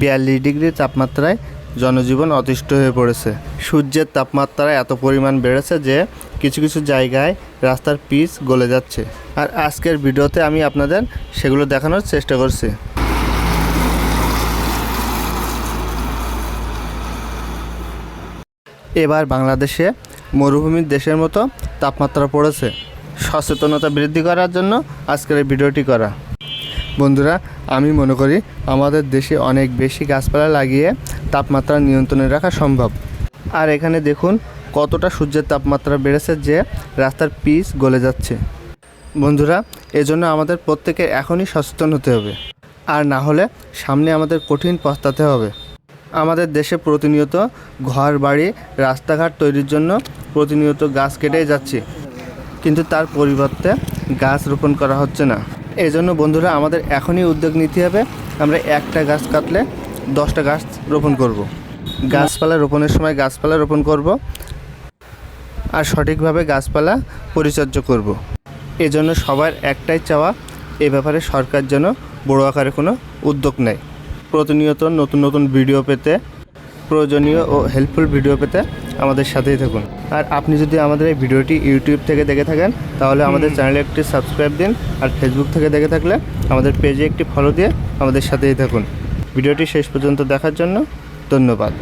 বিয়াল্লিশ ডিগ্রি তাপমাত্রায় জনজীবন অতিষ্ঠ হয়ে পড়েছে। সূর্যের তাপমাত্রা এত পরিমাণ বেড়েছে যে কিছু কিছু জায়গায় রাস্তার পিচ গলে যাচ্ছে। আর আজকের ভিডিওতে আমি আপনাদের সেগুলো দেখানোর চেষ্টা করছি। এবার বাংলাদেশে মরুভূমির দেশের মতো তাপমাত্রা পড়েছে। সচেতনতা বৃদ্ধি করার জন্য আজকের এই ভিডিওটি করা। বন্ধুরা, আমি মনে করি আমাদের দেশে অনেক বেশি গাছপালা লাগিয়ে তাপমাত্রা নিয়ন্ত্রণে রাখা সম্ভব। আর এখানে দেখুন কতটা সূর্যের তাপমাত্রা বেড়েছে যে রাস্তার পিচ গলে যাচ্ছে। বন্ধুরা, এজন্য আমাদের প্রত্যেকে এখনই সচেতন হতে হবে। আর না হলে সামনে আমাদের কঠিন পস্তাতে হবে। আমাদের দেশে প্রতিনিয়ত ঘর বাড়ি রাস্তাঘাট তৈরির জন্য প্রতিনিয়ত গাছ কেটেই যাচ্ছে। কিন্তু তার পরিবর্তে গাছ রোপণ করা হচ্ছে না এই জন্য বন্ধুরা আমাদের এখনই উদ্যোগ নিতে হবে, আমরা একটা গাছ কাটলে দশটা গাছ রোপণ করব। গাছপালা রোপণের সময় গাছপালা রোপণ করব আর সঠিকভাবে গাছপালা পরিচর্যা করব। এজন্য সবার একটাই চাওয়া, এ ব্যাপারে সরকার যেন বড় আকারে কোনো উদ্যোগ নেয় প্রতিনিয়ত নতুন নতুন ভিডিও পেতে প্রয়োজনীয় ও হেল্পফুল ভিডিও পেতে আমাদের সাথেই থাকুন। আর আপনি যদি আমাদের এই ভিডিওটি ইউটিউব থেকে দেখে থাকেন তাহলে আমাদের চ্যানেলে একটি সাবস্ক্রাইব দিন আর ফেসবুক থেকে দেখে থাকলে আমাদের পেজে একটি ফলো দিয়ে আমাদের সাথেই থাকুন। ভিডিওটি শেষ পর্যন্ত দেখার জন্য ধন্যবাদ।